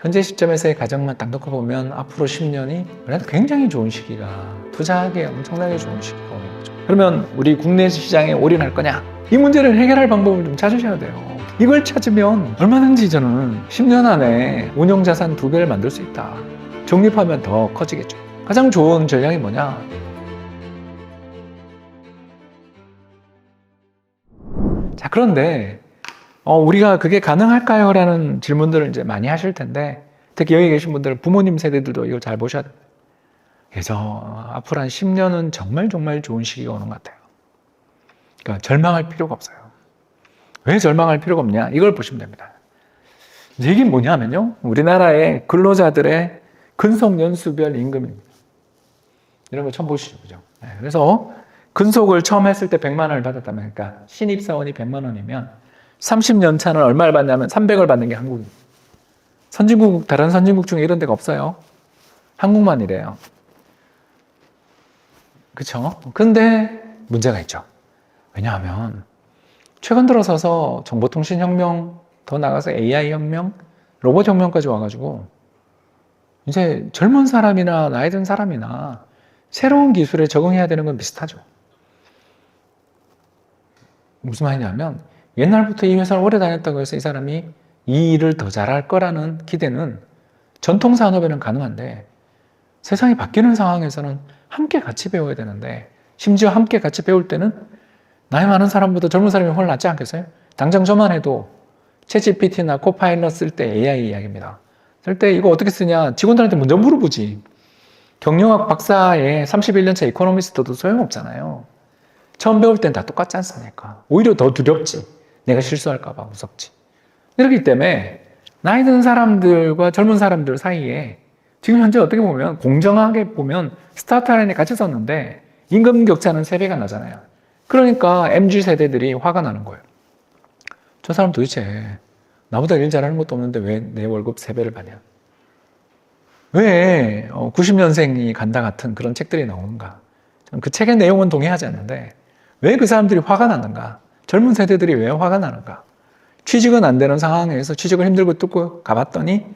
현재 시점에서의 가정만 딱 놓고 보면 앞으로 10년이 굉장히 좋은 시기가 투자하기에 엄청나게 좋은 시기가 오는 거죠. 그러면 우리 국내 시장에 올인할 거냐? 이 문제를 해결할 방법을 좀 찾으셔야 돼요. 이걸 찾으면 얼마든지 저는 10년 안에 운용 자산 두 배를 만들 수 있다. 적립하면 더 커지겠죠. 가장 좋은 전략이 뭐냐? 자, 그런데 어, 우리가 그게 가능할까요? 라는 질문들을 이제 많이 하실 텐데, 특히 여기 계신 분들, 부모님 세대들도 이걸 잘 보셔야 됩니다. 그래서 어, 앞으로 한 10년은 정말 정말 좋은 시기가 오는 것 같아요. 그러니까 절망할 필요가 없어요. 왜 절망할 필요가 없냐? 이걸 보시면 됩니다. 이게 뭐냐면요. 우리나라의 근로자들의 근속 연수별 임금입니다. 이런 거 처음 보시죠. 그죠? 네, 그래서 근속을 처음 했을 때 100만 원을 받았다면, 그러니까 신입사원이 100만 원이면 30년 차는 얼마를 받냐면 300을 받는 게 한국입니다. 선진국, 다른 선진국 중에 이런 데가 없어요. 한국만 이래요. 그쵸? 근데 문제가 있죠. 왜냐하면 최근 들어서서 정보통신혁명, 더 나가서 AI혁명, 로봇혁명까지 와가지고 이제 젊은 사람이나 나이 든 사람이나 새로운 기술에 적응해야 되는 건 비슷하죠. 무슨 말이냐면 옛날부터 이 회사를 오래 다녔다고 해서 이 사람이 이 일을 더 잘할 거라는 기대는 전통 산업에는 가능한데 세상이 바뀌는 상황에서는 함께 같이 배워야 되는데 심지어 함께 같이 배울 때는 나이 많은 사람보다 젊은 사람이 훨씬 낫지 않겠어요? 당장 저만 해도 챗GPT나 코파일럿 쓸 때 AI 이야기입니다. 쓸 때 이거 어떻게 쓰냐 직원들한테 먼저 물어보지. 경영학 박사의 31년차 이코노미스트도 소용없잖아요. 처음 배울 땐 다 똑같지 않습니까? 오히려 더 두렵지. 내가 실수할까봐 무섭지. 그렇기 때문에 나이 든 사람들과 젊은 사람들 사이에 지금 현재 어떻게 보면 공정하게 보면 스타트 라인에 같이 섰는데 임금 격차는 3배가 나잖아요. 그러니까 MG 세대들이 화가 나는 거예요. 저 사람 도대체 나보다 일 잘하는 것도 없는데 왜 내 월급 3배를 받냐? 왜 90년생이 간다 같은 그런 책들이 나오는가? 그 책의 내용은 동의하지 않는데 왜 그 사람들이 화가 나는가? 젊은 세대들이 왜 화가 나는가? 취직은 안 되는 상황에서 취직을 힘들고 뚫고 가봤더니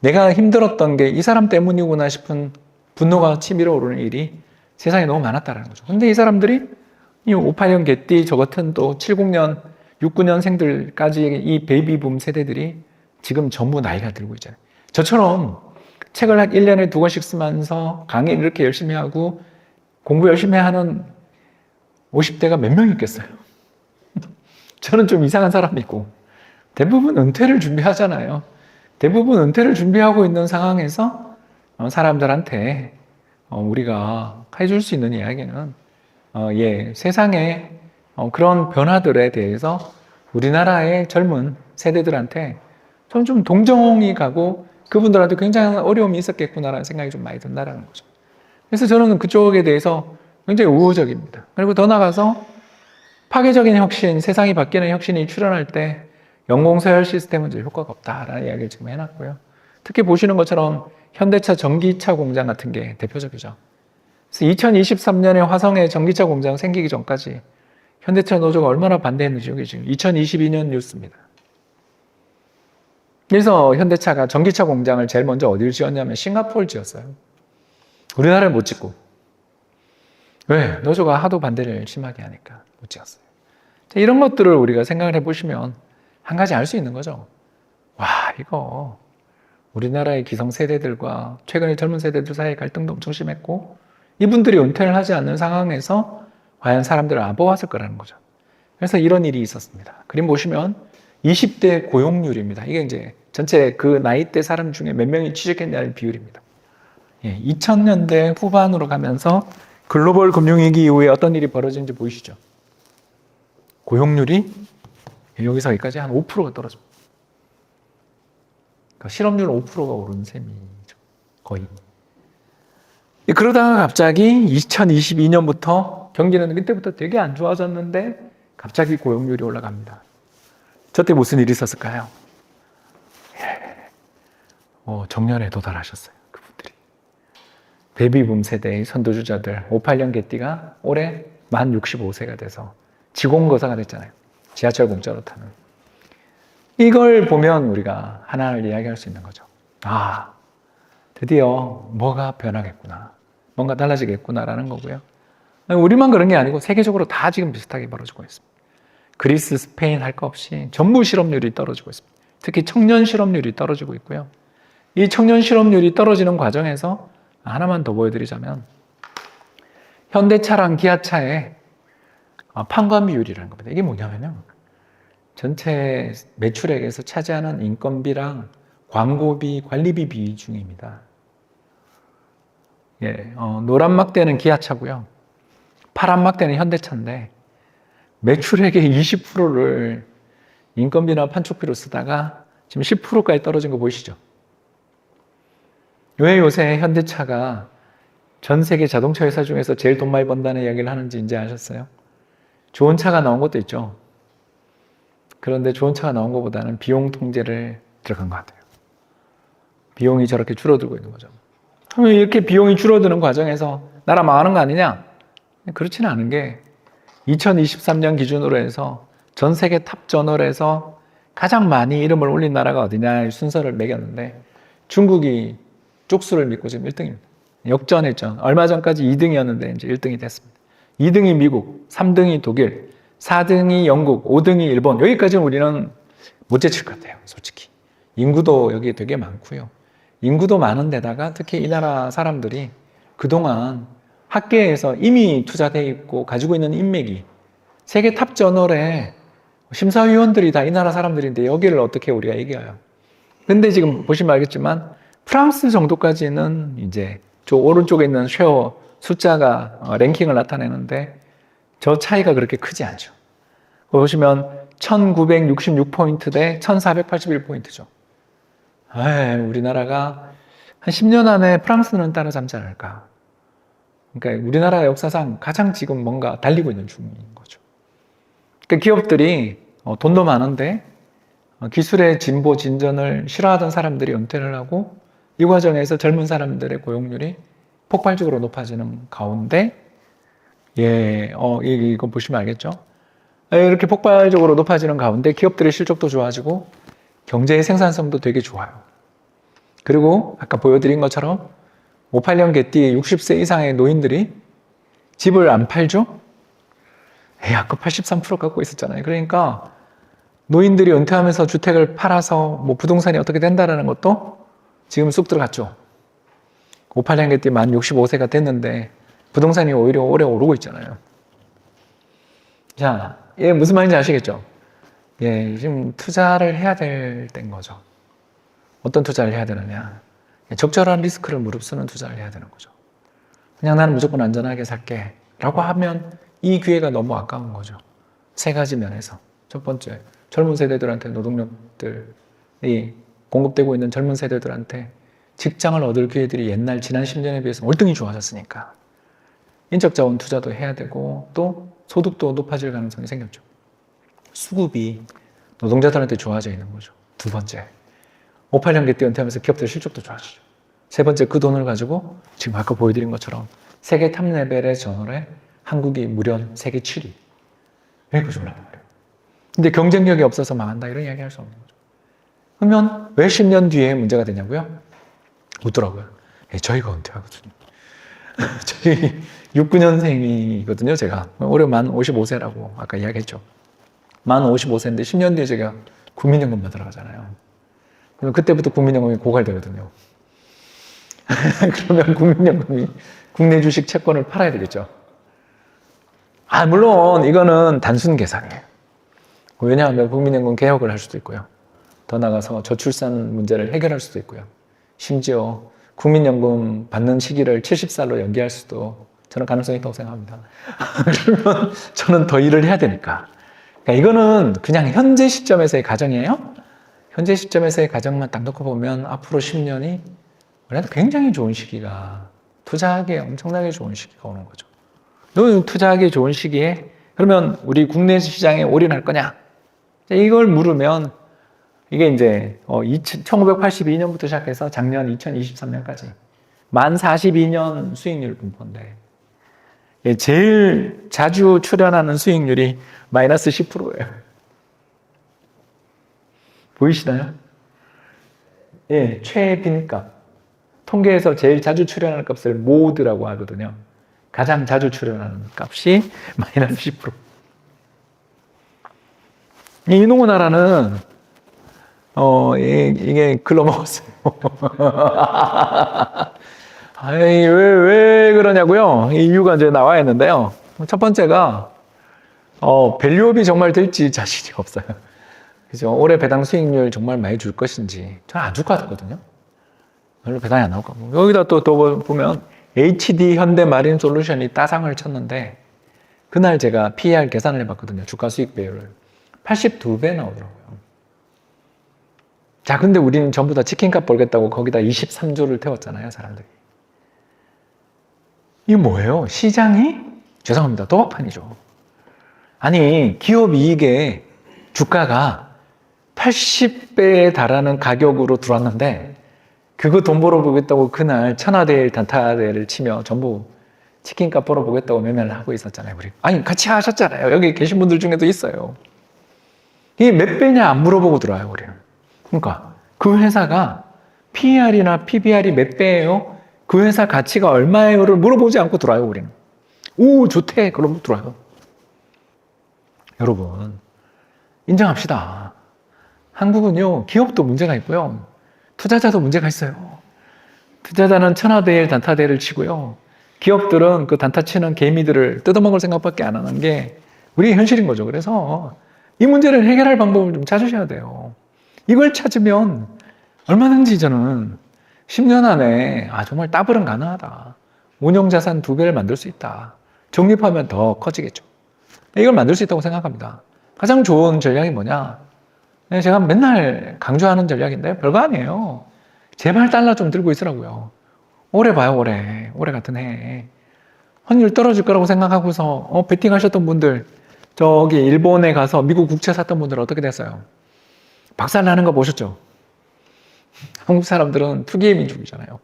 내가 힘들었던 게 이 사람 때문이구나 싶은 분노가 치밀어 오르는 일이 세상에 너무 많았다라는 거죠. 근데 이 사람들이 이 58년 개띠 저 같은 또 70년, 69년생들까지 이 베이비붐 세대들이 지금 전부 나이가 들고 있잖아요. 저처럼 책을 한 1년에 두 권씩 쓰면서 강의 이렇게 열심히 하고 공부 열심히 하는 50대가 몇 명 있겠어요? 저는 좀 이상한 사람이고 대부분 은퇴를 준비하잖아요. 대부분 은퇴를 준비하고 있는 상황에서 어, 사람들한테 어, 우리가 해줄 수 있는 이야기는 어, 예, 세상의 그런 변화들에 대해서 우리나라의 젊은 세대들한테 저는 좀 동정이 가고 그분들한테 굉장히 어려움이 있었겠구나라는 생각이 좀 많이 든다라는 거죠. 그래서 저는 그쪽에 대해서 굉장히 우호적입니다. 그리고 더 나가서 파괴적인 혁신, 세상이 바뀌는 혁신이 출현할 때 연공서열 시스템은 이제 효과가 없다라는 이야기를 지금 해놨고요. 특히 보시는 것처럼 현대차 전기차 공장 같은 게 대표적이죠. 그래서 2023년에 화성에 전기차 공장 생기기 전까지 현대차 노조가 얼마나 반대했는지 여기 지금 2022년 뉴스입니다. 그래서 현대차가 전기차 공장을 제일 먼저 어디를 지었냐면 싱가포르를 지었어요. 우리나라를 못 짓고. 왜? 노조가 하도 반대를 심하게 하니까 못 지었어요. 자, 이런 것들을 우리가 생각을 해보시면 한 가지 알 수 있는 거죠. 와, 이거 우리나라의 기성 세대들과 최근의 젊은 세대들 사이의 갈등도 엄청 심했고 이분들이 은퇴를 하지 않는 상황에서 과연 사람들을 안 뽑았을 거라는 거죠. 그래서 이런 일이 있었습니다. 그림 보시면 20대 고용률입니다. 이게 이제 전체 그 나이대 사람 중에 몇 명이 취직했냐는 비율입니다. 예, 2000년대 후반으로 가면서 글로벌 금융위기 이후에 어떤 일이 벌어진지 보이시죠? 고용률이 여기서 여기까지 한 5%가 떨어집니다. 그러니까 실업률 5%가 오른 셈이죠. 거의. 그러다가 갑자기 2022년부터 경기는 그때부터 되게 안 좋아졌는데 갑자기 고용률이 올라갑니다. 저때 무슨 일이 있었을까요? 어, 정년에 도달하셨어요. 그분들이. 베비붐 세대의 선도주자들 58년 개띠가 올해 만 65세가 돼서 지공거사가 됐잖아요. 지하철 공짜로 타는. 이걸 보면 우리가 하나를 이야기할 수 있는 거죠. 아, 드디어 뭐가 변하겠구나. 뭔가 달라지겠구나라는 거고요. 우리만 그런 게 아니고 세계적으로 다 지금 비슷하게 벌어지고 있습니다. 그리스, 스페인 할 거 없이 전부 실업률이 떨어지고 있습니다. 특히 청년 실업률이 떨어지고 있고요. 이 청년 실업률이 떨어지는 과정에서 하나만 더 보여드리자면 현대차랑 기아차의 아, 판관 비율이라는 겁니다. 이게 뭐냐면요. 전체 매출액에서 차지하는 인건비랑 광고비, 관리비 비중입니다. 예, 어, 노란 막대는 기아차고요. 파란 막대는 현대차인데 매출액의 20%를 인건비나 판촉비로 쓰다가 지금 10%까지 떨어진 거 보이시죠? 왜 요새 현대차가 전 세계 자동차 회사 중에서 제일 돈 많이 번다는 이야기를 하는지 이제 아셨어요? 좋은 차가 나온 것도 있죠. 그런데 좋은 차가 나온 것보다는 비용 통제를 들어간 것 같아요. 비용이 저렇게 줄어들고 있는 거죠. 그러면 이렇게 비용이 줄어드는 과정에서 나라 망하는 거 아니냐? 그렇지는 않은 게 2023년 기준으로 해서 전 세계 탑 저널에서 가장 많이 이름을 올린 나라가 어디냐 순서를 매겼는데 중국이 쪽수를 믿고 지금 1등입니다. 역전했죠. 얼마 전까지 2등이었는데 이제 1등이 됐습니다. 2등이 미국, 3등이 독일, 4등이 영국, 5등이 일본. 여기까지는 우리는 못 제칠 것 같아요. 솔직히. 인구도 여기 되게 많고요. 인구도 많은 데다가 특히 이 나라 사람들이 그동안 학계에서 이미 투자돼 있고 가지고 있는 인맥이 세계 탑 저널에 심사위원들이 다 이 나라 사람들인데 여기를 어떻게 우리가 이겨요? 근데 지금 보시면 알겠지만 프랑스 정도까지는 이제 저 오른쪽에 있는 쉐어 숫자가 어, 랭킹을 나타내는데 저 차이가 그렇게 크지 않죠. 보시면 1966포인트 대 1481포인트죠. 에이, 우리나라가 한 10년 안에 프랑스는 따라잡지 않을까. 그러니까 우리나라 역사상 가장 지금 뭔가 달리고 있는 중인 거죠. 그러니까 기업들이 어, 돈도 많은데 어, 기술의 진보 진전을 싫어하던 사람들이 은퇴를 하고 이 과정에서 젊은 사람들의 고용률이 폭발적으로 높아지는 가운데 예, 어, 이- 이거 보시면 알겠죠? 예, 이렇게 폭발적으로 높아지는 가운데 기업들의 실적도 좋아지고 경제의 생산성도 되게 좋아요. 그리고 아까 보여드린 것처럼 58년 개띠 60세 이상의 노인들이 집을 안 팔죠? 에 아까 83% 갖고 있었잖아요. 그러니까 노인들이 은퇴하면서 주택을 팔아서 뭐 부동산이 어떻게 된다라는 것도 지금 쑥 들어갔죠. 58년 개띠 만 65세가 됐는데 부동산이 오히려 오래 오르고 있잖아요. 자, 얘 무슨 말인지 아시겠죠? 예, 지금 투자를 해야 될 때인 거죠. 어떤 투자를 해야 되느냐? 예, 적절한 리스크를 무릅쓰는 투자를 해야 되는 거죠. 그냥 나는 무조건 안전하게 살게. 라고 하면 이 기회가 너무 아까운 거죠. 세 가지 면에서. 첫 번째, 젊은 세대들한테 노동력들이 공급되고 있는 젊은 세대들한테 직장을 얻을 기회들이 옛날 지난 10년에 비해서 월등히 좋아졌으니까. 인적 자원 투자도 해야 되고 또 소득도 높아질 가능성이 생겼죠. 수급이 노동자들한테 좋아져 있는 거죠. 두 번째, 58년기 때 은퇴하면서 기업들 실적도 좋아지죠. 세 번째, 그 돈을 가지고 지금 아까 보여드린 것처럼 세계 탑 레벨의 저널에 한국이 무려 세계 7위. 여기까지 올라간 거예요. 근데 경쟁력이 없어서 망한다 이런 이야기 할 수 없는 거죠. 그러면 왜 10년 뒤에 문제가 되냐고요? 묻더라고요. 예, 저희가 은퇴하거든요. 저희 69년생이거든요, 제가. 올해 만 55세라고 아까 이야기했죠. 만 55세인데 10년 뒤에 제가 국민연금 받으러 가잖아요. 그럼 그때부터 국민연금이 고갈되거든요. 그러면 국민연금이 국내 주식 채권을 팔아야 되겠죠. 아, 물론 이거는 단순 계산이에요. 왜냐하면 국민연금 개혁을 할 수도 있고요. 더 나가서 저출산 문제를 해결할 수도 있고요. 심지어 국민연금 받는 시기를 70살로 연기할 수도 저는 가능성이 있다고 생각합니다. 그러면 저는 더 일을 해야 되니까. 그러니까 이거는 그냥 현재 시점에서의 가정이에요. 현재 시점에서의 가정만 딱 놓고 보면 앞으로 10년이 우리한테 굉장히 좋은 시기가 투자하기에 엄청나게 좋은 시기가 오는 거죠. 너 투자하기 좋은 시기에 그러면 우리 국내 시장에 올인할 거냐? 자, 이걸 물으면 이게 이제 어, 1982년부터 시작해서 작년 2023년까지 만 42년 수익률 분포인데 예, 제일 자주 출현하는 수익률이 마이너스 10%예요. 보이시나요? 예, 최빈값. 통계에서 제일 자주 출현하는 값을 모드라고 하거든요. 가장 자주 출현하는 값이 마이너스 10%. 이 이놈의 나라는 어, 이, 이게 글러먹었어요. 아이, 왜, 왜 그러냐고요? 이 이유가 이제 나와 있는데요. 첫 번째가, 어, 밸류업이 정말 될지 자신이 없어요. 그죠? 올해 배당 수익률 정말 많이 줄 것인지. 저는 안줄 것 같거든요. 별로 배당이 안 나올 거고. 여기다 또, 또 보면, HD 현대 마린 솔루션이 따상을 쳤는데, 그날 제가 PER 계산을 해봤거든요. 주가 수익 배율을. 82배 나오더라고요. 자, 근데 우리는 전부 다 치킨값 벌겠다고 거기다 23조를 태웠잖아요, 사람들이. 이게 뭐예요? 시장이? 죄송합니다. 도박판이죠. 아니, 기업 이익에 주가가 80배에 달하는 가격으로 들어왔는데, 그거 돈 벌어보겠다고 그날 천하대일 단타대를 치며 전부 치킨값 벌어보겠다고 매매를 하고 있었잖아요, 우리. 아니, 같이 하셨잖아요. 여기 계신 분들 중에도 있어요. 이게 몇 배냐 안 물어보고 들어와요, 우리는. 그러니까 그 회사가 PER이나 PBR이 몇 배예요? 그 회사 가치가 얼마예요를 물어보지 않고 들어와요, 우리는. 오, 좋대. 그러면 들어와요. 여러분, 인정합시다. 한국은요, 기업도 문제가 있고요. 투자자도 문제가 있어요. 투자자는 천하대일 단타대를 치고요. 기업들은 그 단타 치는 개미들을 뜯어먹을 생각밖에 안 하는 게 우리의 현실인 거죠. 그래서 이 문제를 해결할 방법을 좀 찾으셔야 돼요. 이걸 찾으면 얼마든지 저는 10년 안에 아 정말 따블은 가능하다. 운용자산 두 배를 만들 수 있다. 적립하면 더 커지겠죠. 이걸 만들 수 있다고 생각합니다. 가장 좋은 전략이 뭐냐? 네, 제가 맨날 강조하는 전략인데 별거 아니에요. 제발 달러 좀 들고 있으라고요. 올해 봐요, 올해. 올해 같은 해. 환율 떨어질 거라고 생각하고서 어, 베팅하셨던 분들 저기 일본에 가서 미국 국채 샀던 분들 어떻게 됐어요? 박살 나는 거 보셨죠? 한국 사람들은 투기의 민족이잖아요.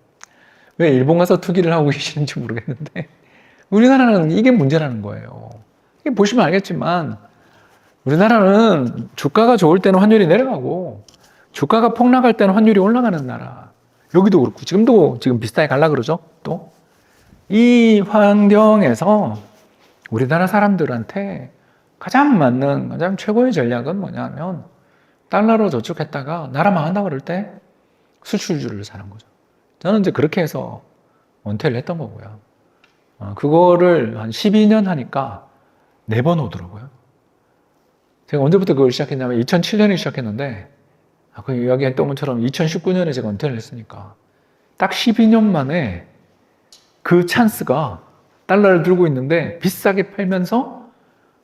왜 일본 가서 투기를 하고 계시는지 모르겠는데 우리나라는 이게 문제라는 거예요. 보시면 알겠지만 우리나라는 주가가 좋을 때는 환율이 내려가고 주가가 폭락할 때는 환율이 올라가는 나라. 여기도 그렇고 지금도 지금 비슷하게 갈라 그러죠. 또 이 환경에서 우리나라 사람들한테 가장 맞는 가장 최고의 전략은 뭐냐면 달러로 저축했다가 나라 망한다 그럴 때 수출주를 사는 거죠. 저는 이제 그렇게 해서 원태를 했던 거고요. 어, 그거를 한 12년 하니까 네 번 오더라고요. 제가 언제부터 그걸 시작했냐면 2007년에 시작했는데 아, 그 이야기 했던 것처럼 2019년에 제가 은퇴를 했으니까 딱 12년 만에 그 찬스가 달러를 들고 있는데 비싸게 팔면서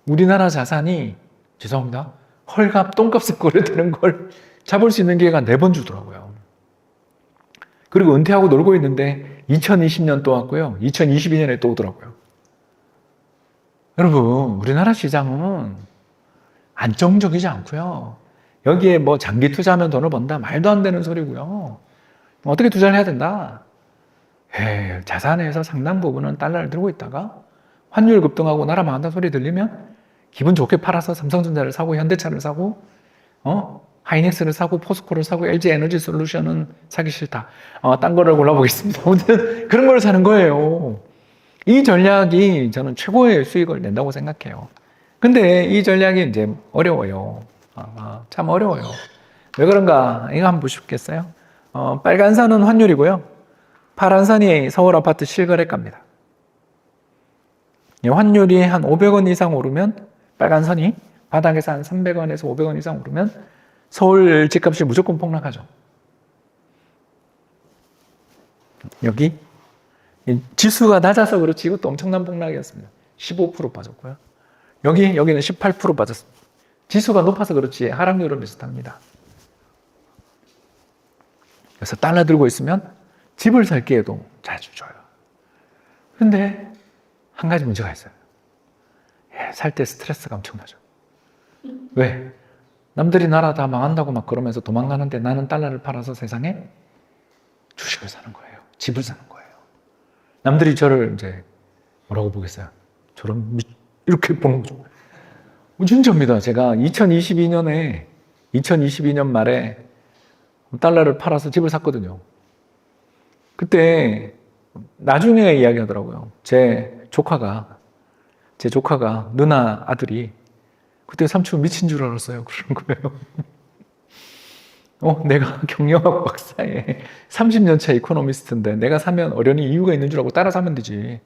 우리나라 자산이 죄송합니다. 헐값 똥값에 거래되는 걸 잡을 수 있는 기회가 네 번 주더라고요. 그리고 은퇴하고 놀고 있는데 2020년 또 왔고요. 2022년에 또 오더라고요. 여러분, 우리나라 시장은 안정적이지 않고요. 여기에 뭐 장기 투자하면 돈을 번다 말도 안 되는 소리고요. 어떻게 투자를 해야 된다? 에이, 자산에서 상당 부분은 달러를 들고 있다가 환율 급등하고 나라 망한다는 소리 들리면 기분 좋게 팔아서 삼성전자를 사고 현대차를 사고 어 하이닉스를 사고 포스코를 사고 LG 에너지 솔루션은 사기 싫다. 어, 딴 거를 골라보겠습니다. 아무튼 그런 걸 사는 거예요. 이 전략이 저는 최고의 수익을 낸다고 생각해요. 근데 이 전략이 이제 어려워요. 아, 참 어려워요. 왜 그런가? 이거 한번 보시겠어요? 어, 빨간 선은 환율이고요. 파란 선이 서울 아파트 실거래가입니다. 이 환율이 한 500원 이상 오르면 빨간 선이 바닥에서 한 300원에서 500원 이상 오르면 서울 집값이 무조건 폭락하죠. 여기 이 지수가 낮아서 그렇지 이것도 엄청난 폭락이었습니다. 15% 빠졌고요. 여기 여기는 18% 빠졌습니다. 지수가 높아서 그렇지 하락률은 비슷합니다. 그래서 달러 들고 있으면 집을 살 기회도 자주 줘요. 근데 한 가지 문제가 있어요. 예, 살때 스트레스가 엄청나죠. 왜? 남들이 나라 다 망한다고 막 그러면서 도망가는데 나는 달러를 팔아서 세상에 주식을 사는 거예요. 집을 사는 거예요. 남들이 저를 이제 뭐라고 보겠어요? 저런 미- 이렇게 보는 거죠. 진짜입니다. 제가 2022년에 2022년 말에 달러를 팔아서 집을 샀거든요. 그때 나중에 이야기하더라고요. 제 조카가 제 조카가 누나 아들이 그때 삼촌 미친 줄 알았어요. 그러는 거예요. 어, 내가 경영학 박사에 30년 차 이코노미스트인데 내가 사면 어련히 이유가 있는 줄 알고 따라 사면 되지.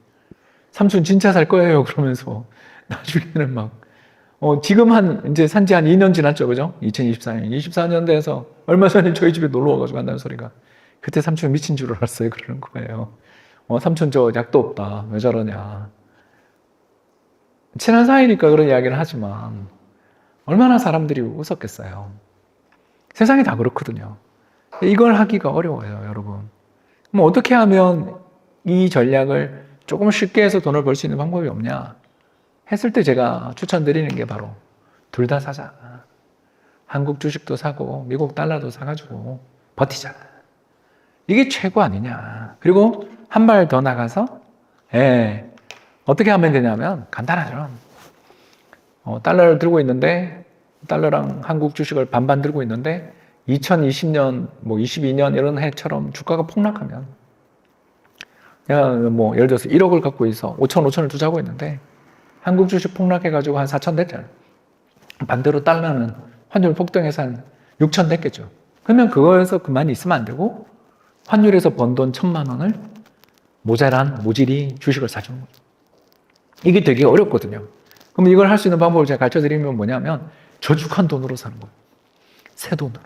삼촌 진짜 살 거예요. 그러면서 나중에는 막 어, 지금 한 이제 산지 한 2년 지났죠. 그죠? 2024년. 24년 돼서 얼마 전에 저희 집에 놀러 와 가지고 한다는 소리가 그때 삼촌 미친 줄 알았어요. 그러는 거예요. 어, 삼촌 저 약도 없다. 왜 저러냐. 친한 사이니까 그런 이야기를 하지만 얼마나 사람들이 웃었겠어요. 세상이 다 그렇거든요. 이걸 하기가 어려워요, 여러분. 그럼 어떻게 하면 이 전략을 조금 쉽게 해서 돈을 벌 수 있는 방법이 없냐? 했을 때 제가 추천드리는 게 바로 둘 다 사자. 한국 주식도 사고 미국 달러도 사가지고 버티자. 이게 최고 아니냐. 그리고 한 발 더 나가서 예, 어떻게 하면 되냐면 간단하죠. 어, 달러를 들고 있는데 달러랑 한국 주식을 반반 들고 있는데 2020년 뭐 22년 이런 해처럼 주가가 폭락하면 내가 뭐 예를 들어서 1억을 갖고 있어 5천 5천을 투자하고 있는데 한국 주식 폭락해가지고 한 4천 됐잖아요. 반대로 달러는 환율 폭등해서 한 6천 됐겠죠. 그러면 그거에서 그만 있으면 안 되고 환율에서 번 돈 천만 원을 모자란 모질이 주식을 사주는 거죠. 이게 되게 어렵거든요. 그럼 이걸 할 수 있는 방법을 제가 가르쳐 드리면 뭐냐면 저축한 돈으로 사는 거예요. 새 돈으로.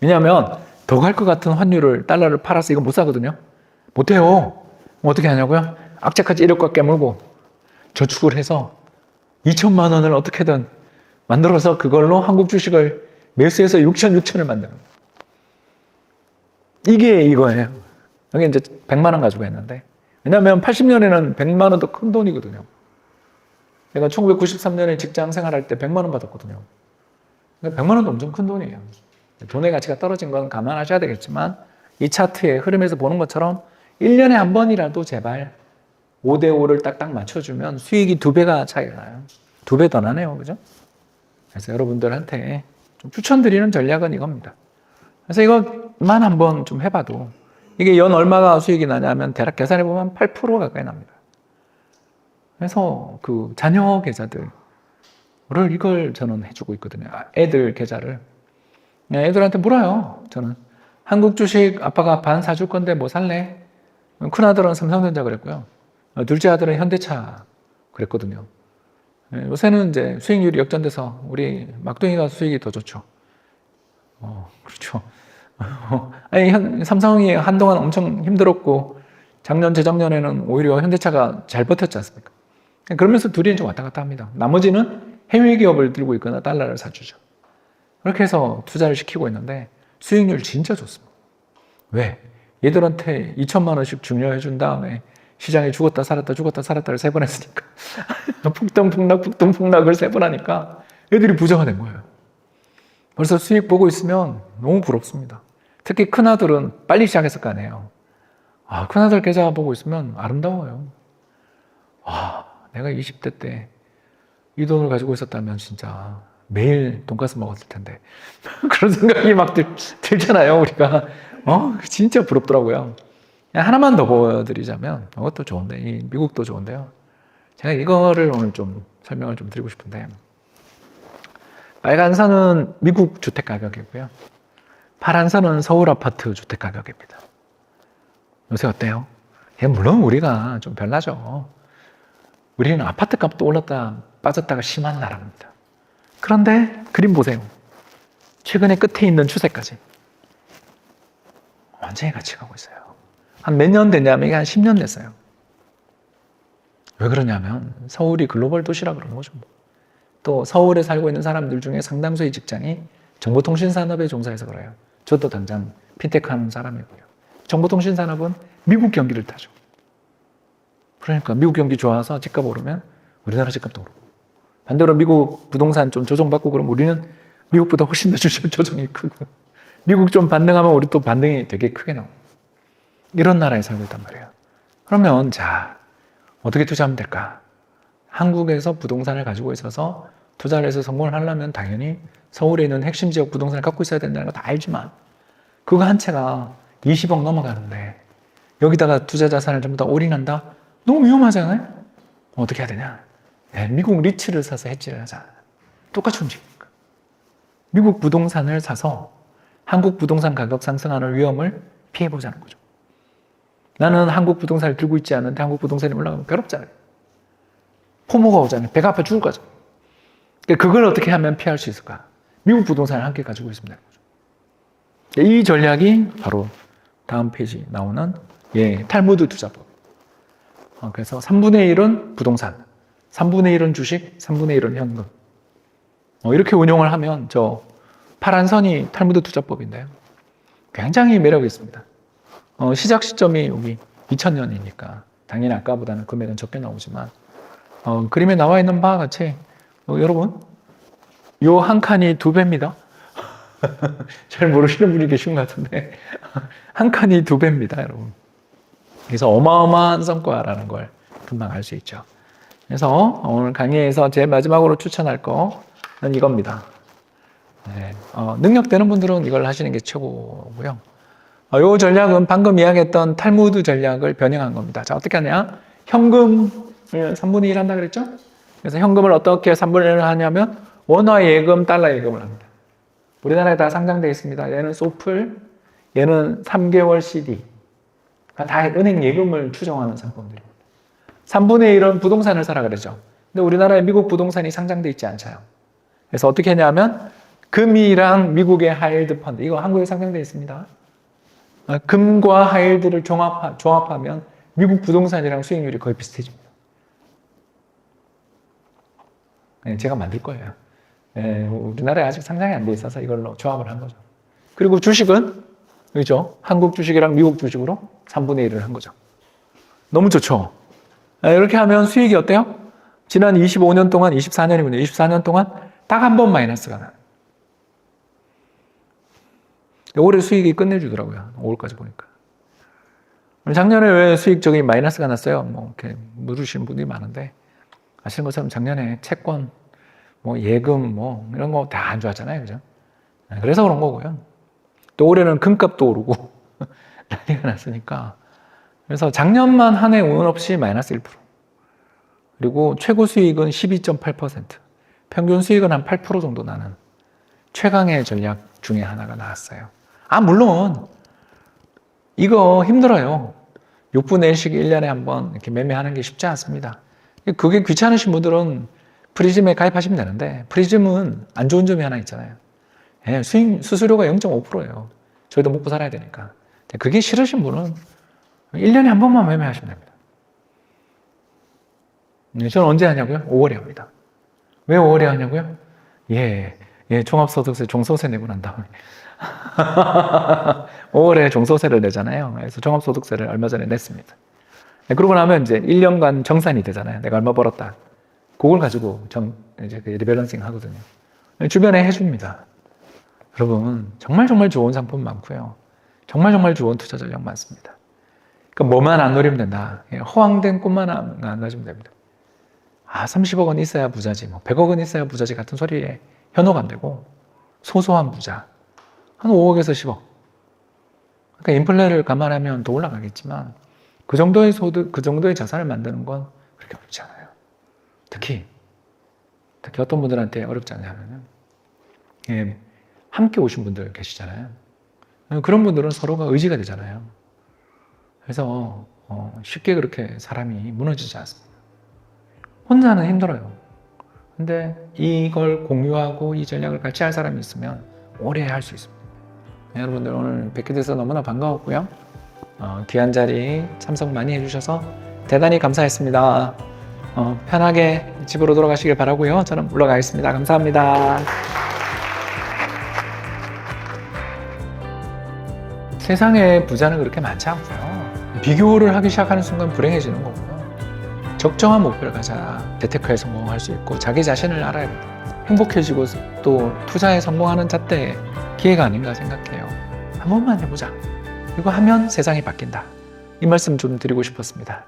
왜냐하면 더 갈 것 같은 환율을 달러를 팔아서 이거 못 사거든요. 못 해요. 어떻게 하냐고요? 악착같이 1억과 깨물고 저축을 해서 2천만 원을 어떻게든 만들어서 그걸로 한국 주식을 매수해서 6천, 6천을 만드는 거예요. 이게 이거예요. 여기 이제 100만 원 가지고 했는데 왜냐하면 80년에는 100만 원도 큰 돈이거든요. 내가 1993년에 직장 생활할 때 100만 원 받았거든요. 100만 그러니까 원도 엄청 큰 돈이에요. 돈의 가치가 떨어진 건 감안하셔야 되겠지만 이 차트의 흐름에서 보는 것처럼 1년에 한 번이라도 제발 5대5를 딱딱 맞춰주면 수익이 두 배가 차이가 나요. 두 배 더 나네요. 그죠? 그래서 여러분들한테 좀 추천드리는 전략은 이겁니다. 그래서 이것만 한번 좀 해봐도 이게 연 얼마가 수익이 나냐면 대략 계산해 보면 8% 가까이 납니다. 그래서 그 자녀 계좌들을 이걸 저는 해주고 있거든요. 아, 애들 계좌를. 네, 애들한테 물어요. 저는 한국 주식 아빠가 반 사줄 건데 뭐 살래? 큰 아들은 삼성전자 그랬고요. 어, 둘째 아들은 현대차 그랬거든요. 네, 요새는 이제 수익률이 역전돼서 우리 막둥이가 수익이 더 좋죠. 어, 그렇죠. 아니, 현, 삼성이 한동안 엄청 힘들었고, 작년, 재작년에는 오히려 현대차가 잘 버텼지 않습니까? 그러면서 둘이 좀 왔다 갔다 합니다. 나머지는 해외 기업을 들고 있거나 달러를 사주죠. 그렇게 해서 투자를 시키고 있는데 수익률 진짜 좋습니다. 왜? 얘들한테 2천만 원씩 중요해 준 다음에 시장에 죽었다 살았다 죽었다 살았다를 세 번 했으니까 북동북락 북동북락을 세 번 하니까 애들이 부자가 된 거예요. 벌써 수익 보고 있으면 너무 부럽습니다. 특히 큰아들은 빨리 시작했을 거 아니에요. 아, 큰아들 계좌 보고 있으면 아름다워요. 와, 내가 20대 때 이 돈을 가지고 있었다면 진짜 매일 돈가스 먹었을 텐데. 그런 생각이 막 들, 들잖아요, 우리가. 어, 진짜 부럽더라고요. 하나만 더 보여드리자면, 이것도 좋은데, 이 미국도 좋은데요. 제가 이거를 오늘 좀 설명을 좀 드리고 싶은데, 빨간 선은 미국 주택 가격이고요. 파란 선은 서울 아파트 주택 가격입니다. 요새 어때요? 예, 물론 우리가 좀 별나죠. 우리는 아파트 값도 올랐다 빠졌다가 심한 나라입니다. 그런데 그림 보세요. 최근에 끝에 있는 추세까지 완전히 같이 가고 있어요. 한 몇 년 됐냐면 이게 한 10년 됐어요. 왜 그러냐면 서울이 글로벌 도시라 그런 거죠. 또 서울에 살고 있는 사람들 중에 상당수의 직장이 정보통신 산업에 종사해서 그래요. 저도 당장 핀테크 하는 사람이고요. 정보통신 산업은 미국 경기를 타죠. 그러니까 미국 경기 좋아서 집값 오르면 우리나라 집값도 오르고 반대로 미국 부동산 좀 조정받고 그러면 우리는 미국보다 훨씬 더 조정이 크고 미국 좀 반등하면 우리 또 반등이 되게 크게 나옵니다. 이런 나라에 살고 있단 말이에요. 그러면 자 어떻게 투자하면 될까? 한국에서 부동산을 가지고 있어서 투자를 해서 성공을 하려면 당연히 서울에 있는 핵심 지역 부동산을 갖고 있어야 된다는 거 다 알지만 그거 한 채가 20억 넘어가는데 여기다가 투자 자산을 전부 다 올인한다? 너무 위험하잖아요? 어떻게 해야 되냐? 네, 미국 리츠를 사서 해지를 하자. 똑같이 움직이니까. 미국 부동산을 사서 한국 부동산 가격 상승하는 위험을 피해보자는 거죠. 나는 한국 부동산을 들고 있지 않은데 한국 부동산이 올라가면 괴롭잖아요. 포모가 오잖아요. 배가 아파 죽을 거죠. 그러니까 그걸 어떻게 하면 피할 수 있을까? 미국 부동산을 함께 가지고 거죠. 이 전략이 바로 다음 페이지 나오는 예, 탈무드 투자법. 어, 그래서 3분의 1은 부동산, 3분의 1은 주식, 3분의 1은 현금. 어, 이렇게 운용을 하면 저 파란 선이 탈무드 투자법인데요. 굉장히 매력이 있습니다. 어, 시작 시점이 여기 2000년이니까 당연히 아까보다는 금액은 적게 나오지만 어, 그림에 나와 있는 바와 같이 어, 여러분 요 한 칸이 두 배입니다. 잘 모르시는 분이 계신 것 같은데 한 칸이 두 배입니다, 여러분. 그래서 어마어마한 성과라는 걸 금방 알 수 있죠. 그래서 오늘 강의에서 제일 마지막으로 추천할 거는 이겁니다. 네, 어, 능력 되는 분들은 이걸 하시는 게 최고고요. 어, 이 전략은 방금 이야기했던 탈무드 전략을 변형한 겁니다. 자, 어떻게 하냐? 현금을 3분의 1 한다 그랬죠? 그래서 현금을 어떻게 3분의 1을 하냐면 원화 예금, 달러 예금을 합니다. 우리나라에 다 상장되어 있습니다. 얘는 소플, 얘는 3개월 CD. 다 은행 예금을 추정하는 상품들입니다. 3분의 1은 부동산을 사라 그러죠. 근데 우리나라에 미국 부동산이 상장되어 있지 않아요. 그래서 어떻게 했냐면 금이랑 미국의 하이힐드 펀드, 이거 한국에 상장되어 있습니다. 어, 금과 하이힐드를 종합하, 종합하면 미국 부동산이랑 수익률이 거의 비슷해집니다. 네, 제가 만들 거예요. 네, 우리나라에 아직 상장이 안 돼 있어서 이걸로 조합을 한 거죠. 그리고 주식은 그죠? 한국 주식이랑 미국 주식으로 3분의 1을 한 거죠. 너무 좋죠? 네, 이렇게 하면 수익이 어때요? 지난 25년 동안, 24년이군요. 24년 동안 딱 한 번 마이너스가 나요. 올해 수익이 끝내주더라고요. 5월까지 보니까. 작년에 왜 수익적인 마이너스가 났어요? 뭐, 이렇게 물으시는 분들이 많은데, 아시는 것처럼 작년에 채권, 뭐, 예금, 뭐, 이런 거 다 안 좋았잖아요. 그죠? 네, 그래서 그런 거고요. 또 올해는 금값도 오르고, 난리가 났으니까. 그래서 작년만 한해운 없이 마이너스 1%. 그리고 최고 수익은 12.8%. 평균 수익은 한 8% 정도 나는 최강의 전략 중에 하나가 나왔어요. 아, 물론, 이거 힘들어요. 6분의 1씩 1년에 한번 이렇게 매매하는 게 쉽지 않습니다. 그게 귀찮으신 분들은 프리즘에 가입하시면 되는데, 프리즘은 안 좋은 점이 하나 있잖아요. 예, 수익, 수수료가 0.5%예요. 저희도 먹고 살아야 되니까. 그게 싫으신 분은 1년에 한 번만 매매하시면 됩니다. 네, 저는 언제 하냐고요? 5월에 합니다. 왜 5월에 하냐고요? 예, 예, 종합소득세, 종소세 내고 난 다음에. 5월에 종소세를 내잖아요. 그래서 종합소득세를 얼마 전에 냈습니다. 네, 그러고 나면 이제 1년간 정산이 되잖아요. 내가 얼마 벌었다. 그걸 가지고 정, 이제 그 리밸런싱 하거든요. 주변에 해줍니다. 여러분, 정말 정말 좋은 상품 많고요. 정말 정말 좋은 투자 전략 많습니다. 그러니까 뭐만 안 노리면 된다. 예, 허황된 꿈만 안, 안 가지면 됩니다. 아, 30억 원 있어야 부자지, 뭐 100억 원 있어야 부자지 같은 소리에 현혹 안 되고 소소한 부자. 한 5억에서 10억. 그러니까 인플레를 감안하면 더 올라가겠지만 그 정도의 소득, 그 정도의 자산을 만드는 건 그렇게 어렵지 않아요. 특히, 특히 어떤 분들한테 어렵지 않냐면, 예, 함께 오신 분들 계시잖아요. 그런 분들은 서로가 의지가 되잖아요. 그래서 어, 쉽게 그렇게 사람이 무너지지 않습니다. 혼자는 힘들어요. 근데 이걸 공유하고 이 전략을 같이 할 사람이 있으면 오래 할 수 있습니다. 네, 여러분들 오늘 뵙게 돼서 너무나 반가웠고요. 어, 귀한 자리 참석 많이 해주셔서 대단히 감사했습니다. 어, 편하게 집으로 돌아가시길 바라고요. 저는 물러가겠습니다. 감사합니다. 세상에 부자는 그렇게 많지 않고요. 비교를 하기 시작하는 순간 불행해지는 거고요. 적정한 목표를 가져야 재테크에 성공할 수 있고 자기 자신을 알아야 됩니다. 행복해지고 또 투자에 성공하는 잣대 기회가 아닌가 생각해요. 한 번만 해보자. 이거 하면 세상이 바뀐다. 이 말씀 좀 드리고 싶었습니다.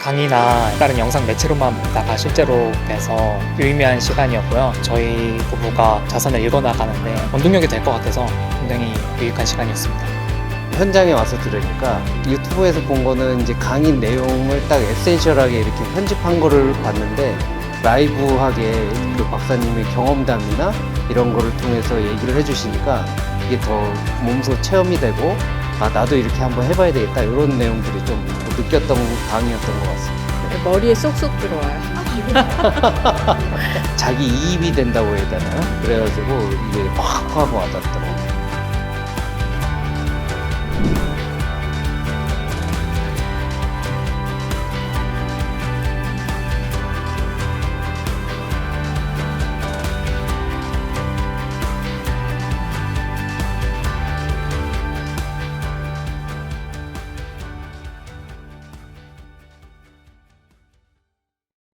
강의나 다른 영상 매체로만 보다가 실제로 뵈서 유의미한 시간이었고요. 저희 부부가 자선을 읽어나가는데 원동력이 될 것 같아서 굉장히 유익한 시간이었습니다. 현장에 와서 들으니까 유튜브에서 본 거는 이제 강의 내용을 딱 에센셜하게 이렇게 편집한 거를 봤는데 라이브하게 그 박사님의 경험담이나 이런 거를 통해서 얘기를 해주시니까 이게 더 몸소 체험이 되고 아 나도 이렇게 한번 해봐야 되겠다 이런 내용들이 좀 느꼈던 강의였던 것 같습니다. 머리에 쏙쏙 들어와요. 자기 이입이 된다고 해야 되나요? 그래가지고 이게 확 하고 와닿더라고요.